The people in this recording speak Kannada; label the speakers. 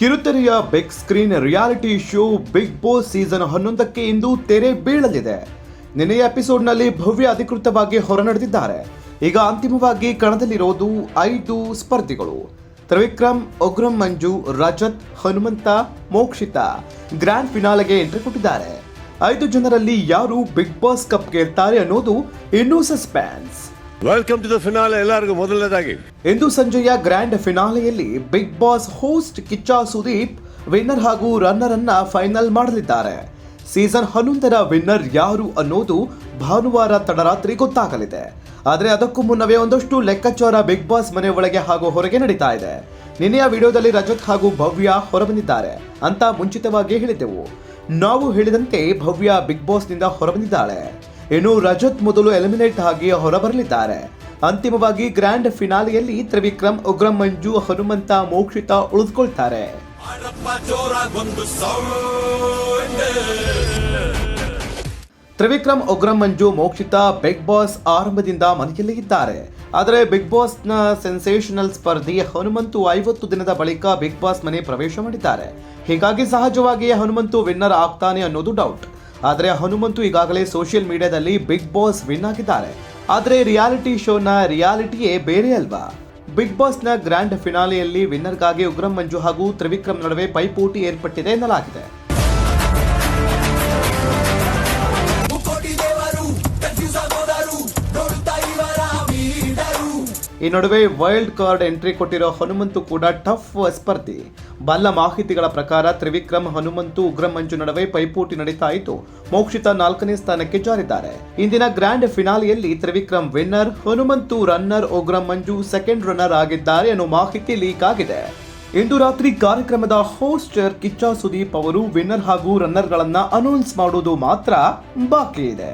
Speaker 1: ಕಿರುತೆರೆಯ big screen reality show Bigg Boss season ಹನ್ನೊಂದಕ್ಕೆ ಇಂದು ತೆರೆ ಬೀಳಲಿದೆ. ನಿನ್ನೆಯ ಎಪಿಸೋಡ್ನಲ್ಲಿ ಭವ್ಯ ಅಧಿಕೃತವಾಗಿ ಹೊರನಡೆದಿದ್ದಾರೆ. ಈಗ ಅಂತಿಮವಾಗಿ ಕಣದಲ್ಲಿರೋದು ಐದು ಸ್ಪರ್ಧಿಗಳು. ತ್ರಿವಿಕ್ರಮ್, ಉಗ್ರಂ, ಮಂಜು, ರಜತ್, ಹನುಮಂತ, ಮೋಕ್ಷಿತ ಗ್ರ್ಯಾಂಡ್ ಫಿನಾಲೆಗೆ ಎಂಟ್ರಿ ಕೊಟ್ಟಿದ್ದಾರೆ. ಐದು ಜನರಲ್ಲಿ ಯಾರು ಬಿಗ್ ಬಾಸ್ ಕಪ್ ಗೆಲ್ತಾರೆ ಅನ್ನೋದು ಇನ್ನೂ suspense.
Speaker 2: Welcome to the finale ಎಲ್ಲರಿಗೂ ಮೊದಲನೇದಾಗಿ.
Speaker 1: ಇಂದು ಸಂಜೆಯ grand ಫಿನಾಲೆಯಲ್ಲಿ Bigg Boss host Kichcha Sudeep winner ಹಾಗೂ ರನ್ನರ್ ಅನ್ನ ಫೈನಲ್ ಮಾಡಲಿದ್ದಾರೆ. ಸೀಸನ್ ಹನ್ನೊಂದರ ವಿನ್ನರ್ ಯಾರು ಅನ್ನೋದು ಭಾನುವಾರ ತಡರಾತ್ರಿ ಗೊತ್ತಾಗಲಿದೆ. ಆದರೆ ಅದಕ್ಕೂ ಮುನ್ನವೇ ಒಂದಷ್ಟು ಲೆಕ್ಕಾಚಾರ ಬಿಗ್ ಬಾಸ್ ಮನೆ ಒಳಗೆ ಹಾಗೂ ಹೊರಗೆ ನಡೀತಾ ಇದೆ. ನಿನ್ನೆಯ ವಿಡಿಯೋದಲ್ಲಿ ರಜತ್ ಹಾಗೂ ಭವ್ಯ ಹೊರಬಂದಿದ್ದಾರೆ ಅಂತ ಮುಂಚಿತವಾಗಿ ಹೇಳಿದ್ದೆವು. ನಾವು ಹೇಳಿದಂತೆ ಭವ್ಯ ಬಿಗ್ ಬಾಸ್ನಿಂದ ಹೊರಬಂದಿದ್ದಾಳೆ. ಇನ್ನು ರಜತ್ ಮೊದಲು ಎಲಿಮಿನೇಟ್ ಆಗಿ ಹೊರಬರಲಿದ್ದಾರೆ. ಅಂತಿಮವಾಗಿ ಗ್ರ್ಯಾಂಡ್ ಫಿನಾಲೆಯಲ್ಲಿ ತ್ರಿವಿಕ್ರಮ್ ಉಗ್ರಂ ಮಂಜು ಹನುಮಂತ, ಮೋಕ್ಷಿತ ಉಳಿದುಕೊಳ್ತಾರೆ. ತ್ರಿವಿಕ್ರಮ್ ಉಗ್ರಂ ಮಂಜು ಮೋಕ್ಷಿತ, ಬಿಗ್ ಬಾಸ್ ಆರಂಭದಿಂದ ಮನೆಯಲ್ಲಿ ಇದ್ದಾರೆ. ಆದರೆ ಬಿಗ್ ಬಾಸ್ನ ಸೆನ್ಸೇಷನಲ್ ಸ್ಪರ್ಧಿ ಹನುಮಂತು ಐವತ್ತು ದಿನದ ಬಳಿಕ ಬಿಗ್ ಬಾಸ್ ಮನೆ ಪ್ರವೇಶ ಮಾಡಿದ್ದಾರೆ. ಹೀಗಾಗಿ ಸಹಜವಾಗಿಯೇ ಹನುಮಂತು ವಿನ್ನರ್ ಆಗ್ತಾನೆ ಅನ್ನೋದು ಡೌಟ್ ಆದರೆ ಹನುಮಂತು ಈಗಾಗಲೇ ಸೋಷಿಯಲ್ ಮೀಡಿಯಾದಲ್ಲಿ ಬಿಗ್ ಬಾಸ್ ವಿನ್ ಆಗಿದ್ದಾರೆ. ಆದರೆ ರಿಯಾಲಿಟಿ ಶೋನ ರಿಯಾಲಿಟಿಯೇ ಬೇರೆ ಅಲ್ವಾ? ಬಿಗ್ ಬಾಸ್ನ ಗ್ರ್ಯಾಂಡ್ ಫಿನಾಲೆಯಲ್ಲಿ ವಿನ್ನರ್ಗಾಗಿ ಉಗ್ರಂ ಮಂಜು ಹಾಗೂ ತ್ರಿವಿಕ್ರಮ್ ನಡುವೆ ಪೈಪೋಟಿ ಏರ್ಪಟ್ಟಿದೆ ಎನ್ನಲಾಗಿದೆ. ಈ ನಡುವೆ ವೈಲ್ಡ್ ಕಾರ್ಡ್ ಎಂಟ್ರಿ ಕೊಟ್ಟಿರೋ ಹನುಮಂತು ಕೂಡ ಟಫ್ ಸ್ಪರ್ಧಿ. ಬಲ್ಲ ಮಾಹಿತಿಗಳ ಪ್ರಕಾರ ತ್ರಿವಿಕ್ರಮ್, ಹನುಮಂತು, ಉಗ್ರಮಂಜು ನಡುವೆ ಪೈಪೋಟಿ ನಡೀತಾ ಇದ್ದು, ಮೋಕ್ಷಿತ ನಾಲ್ಕನೇ ಸ್ಥಾನಕ್ಕೆ ಜಾರಿದ್ದಾರೆ. ಇಂದಿನ grand ಫಿನಾಲೆಯಲ್ಲಿ Trivikram winner, Hanumanthu runner Ugram Manju second runner ಆಗಿದ್ದಾರೆ ಅನ್ನೋ ಮಾಹಿತಿ ಲೀಕ್ ಆಗಿದೆ. ಇಂದು ರಾತ್ರಿ ಕಾರ್ಯಕ್ರಮದ ಹೋಸ್ಟರ್ ಕಿಚ್ಚ ಸುದೀಪ್ ಅವರು ವಿನ್ನರ್ ಹಾಗೂ ರನ್ನರ್ಗಳನ್ನ ಅನೌನ್ಸ್ ಮಾಡುವುದು ಮಾತ್ರ ಬಾಕಿ ಇದೆ.